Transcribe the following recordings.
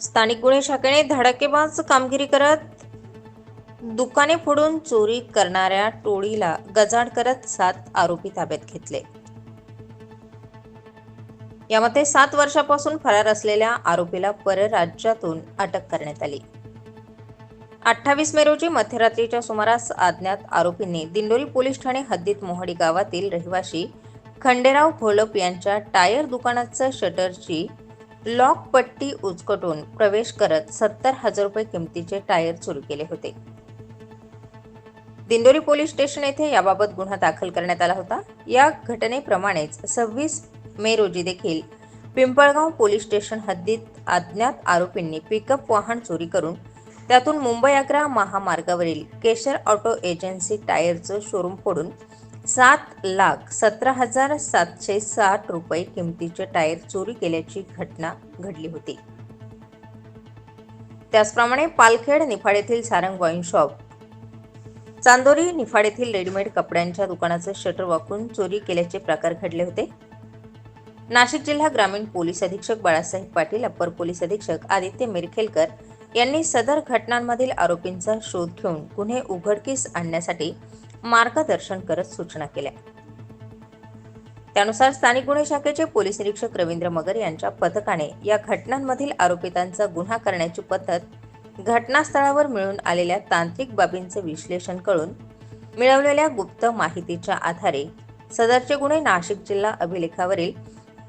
स्थानिक गुन्हे शाखेने धडाकेबाज कामगिरी करत दुकाने फोडून चोरी करणाऱ्या टोळीला गजाड करत सात आरोपी ताब्यात घेतले. यामध्ये सात वर्षापासून फरार असलेल्या आरोपीला परराज्यातून अटक करण्यात आली. अठ्ठावीस मे रोजी मध्यरात्रीच्या सुमारास अज्ञात आरोपींनी दिंडोरी पोलीस ठाणे हद्दीत मोहडी गावातील रहिवाशी खंडेराव घोलप यांच्या टायर दुकानाचं शटरची लॉक पट्टी उचकटून प्रवेश करत सत्तर हजार रुपये किमतीचे टायर चोरी केले होते. दिंडोरी पोलीस स्टेशन येथे याबाबत गुन्हा दाखल करण्यात आला होता. या घटनेप्रमाणेच सव्वीस मे रोजी देखील पिंपळगाव पोलीस स्टेशन हद्दीत अज्ञात आरोपींनी पिकअप वाहन चोरी करून त्यातून मुंबई आग्रा महामार्गावरील केशर ऑटो एजन्सी टायरचं शोरूम फोडून सात लाख सतरा हजार सातशे साठ रुपये किमतीचे टायर चोरी केल्याची घटना घडली होती. त्याचप्रमाणे पालखेड निफाड येथील सारंग वाईन शॉप चांदोरी निफाड येथील रेडीमेड कपड्यांच्या दुकानाचं शटर वाकून चोरी केल्याचे प्रकार घडले होते. नाशिक जिल्हा ग्रामीण पोलीस अधीक्षक बाळासाहेब पाटील अप्पर पोलीस अधीक्षक आदित्य मिरखेलकर यांनी सदर घटनांमधील आरोपींचा शोध घेऊन गुन्हे उघडकीस आणण्यासाठी मार्गदर्शन करत सूचना केल्या. त्यानुसार स्थानिक गुन्हे शाखेचे पोलीस निरीक्षक रवींद्र मगर यांच्या पथकाने या घटनांमधील आरोपितांचा गुन्हा करण्याची पद्धत घटनास्थळावर मिळून आलेल्या तांत्रिक बाबींचे विश्लेषण करून मिळवलेल्या गुप्त माहितीच्या आधारे सदरचे गुन्हे नाशिक जिल्हा अभिलेखावरील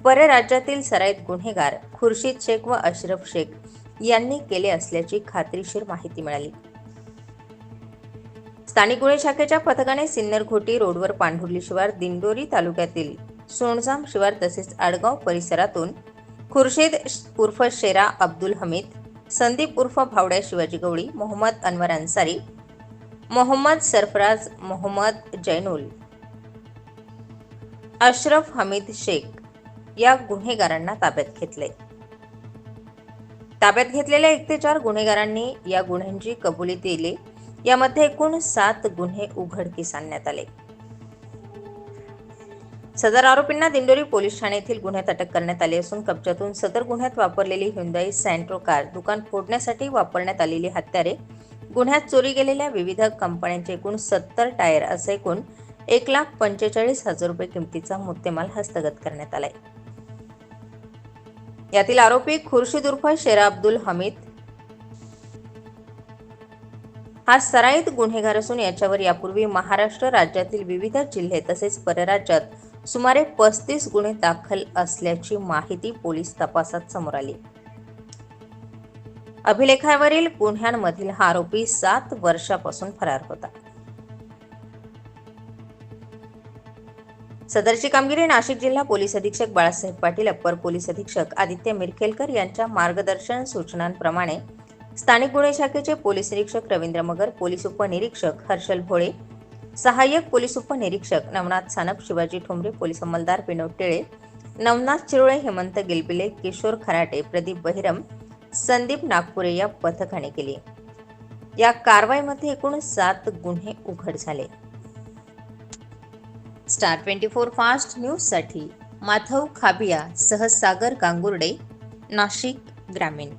परराज्यातील सराईत गुन्हेगार खुर्शीद शेख व अशरफ शेख यांनी केले असल्याची खात्रीशीर माहिती मिळाली. स्थानिक गुन्हे शाखेच्या पथकाने सिन्नर घोटी रोडवर पांढुर्ली शिवार दिंडोरी तालुक्यातील सोणजाम शिवार तसेच आडगाव परिसरातून खुर्शीद उर्फ शेरा अब्दुल हमीद संदीप उर्फ भावड्या शिवाजी गवळी मोहम्मद अनवर अन्सारी मोहम्मद सरफराज मोहम्मद जैनुल अशरफ हमीद शेख या गुन्हेगारांना ताब्यात घेतले. ताब्यात घेतलेल्या एक ते चार गुन्हेगारांनी या गुन्ह्यांची कबुली दिली. यामध्ये एकूण सात गुन्हे उघडकीस आणण्यात आले. सदर आरोपींना दिंडोरी पोलीस ठाणे येथील गुन्ह्यात अटक करण्यात आली असून कब्जातून सदर गुन्ह्यात वापरलेली हुंदाई सँट्रो कार दुकान फोडण्यासाठी वापरण्यात आलेली हत्यारे गुन्ह्यात चोरी गेलेल्या विविध कंपन्यांचे एकूण सत्तर टायर असे एकूण एक लाख पंचेचाळीस हजार रुपये किमतीचा मुद्देमाल हस्तगत करण्यात आलाय. यातील आरोपी खुर्शीद उर्फ शेरा अब्दुल हमीद हा सराईत गुन्हेगार असून याच्यावर यापूर्वी महाराष्ट्र राज्यातील विविध जिल्हे तसेच परराज्यात सुमारे पस्तीस गुन्हे दाखल असल्याची माहिती पोलीस तपासात समोर आली. अभिलेखावरील गुन्ह्यांमधील हा आरोपी सात वर्षापासून फरार होता. सदरची कामगिरी नाशिक जिल्हा पोलीस अधीक्षक बाळासाहेब पाटील अप्पर पोलीस अधीक्षक आदित्य मिरखेलकर यांच्या मार्गदर्शन सूचनांप्रमाणे स्थानिक गुन्हे शाखेचे पोलीस निरीक्षक रवींद्र मगर पोलीस उपनिरीक्षक हर्षल भोळे सहाय्यक पोलीस उपनिरीक्षक नवनाथ सानप शिवाजी ठोंबरे पोलीस अंमलदार विनोद टिळे नवनाथ चिरोळे हेमंत गिलबिले किशोर खराटे प्रदीप बहिरम संदीप नागपुरे या पथकाने केली. या कारवाईमध्ये एकूण सात गुन्हे उघड झाले. स्टार ट्वेंटी फोर फास्ट न्यूजसाठी माधव खाबिया सहसागर गांगुर्डे नाशिक ग्रामीण.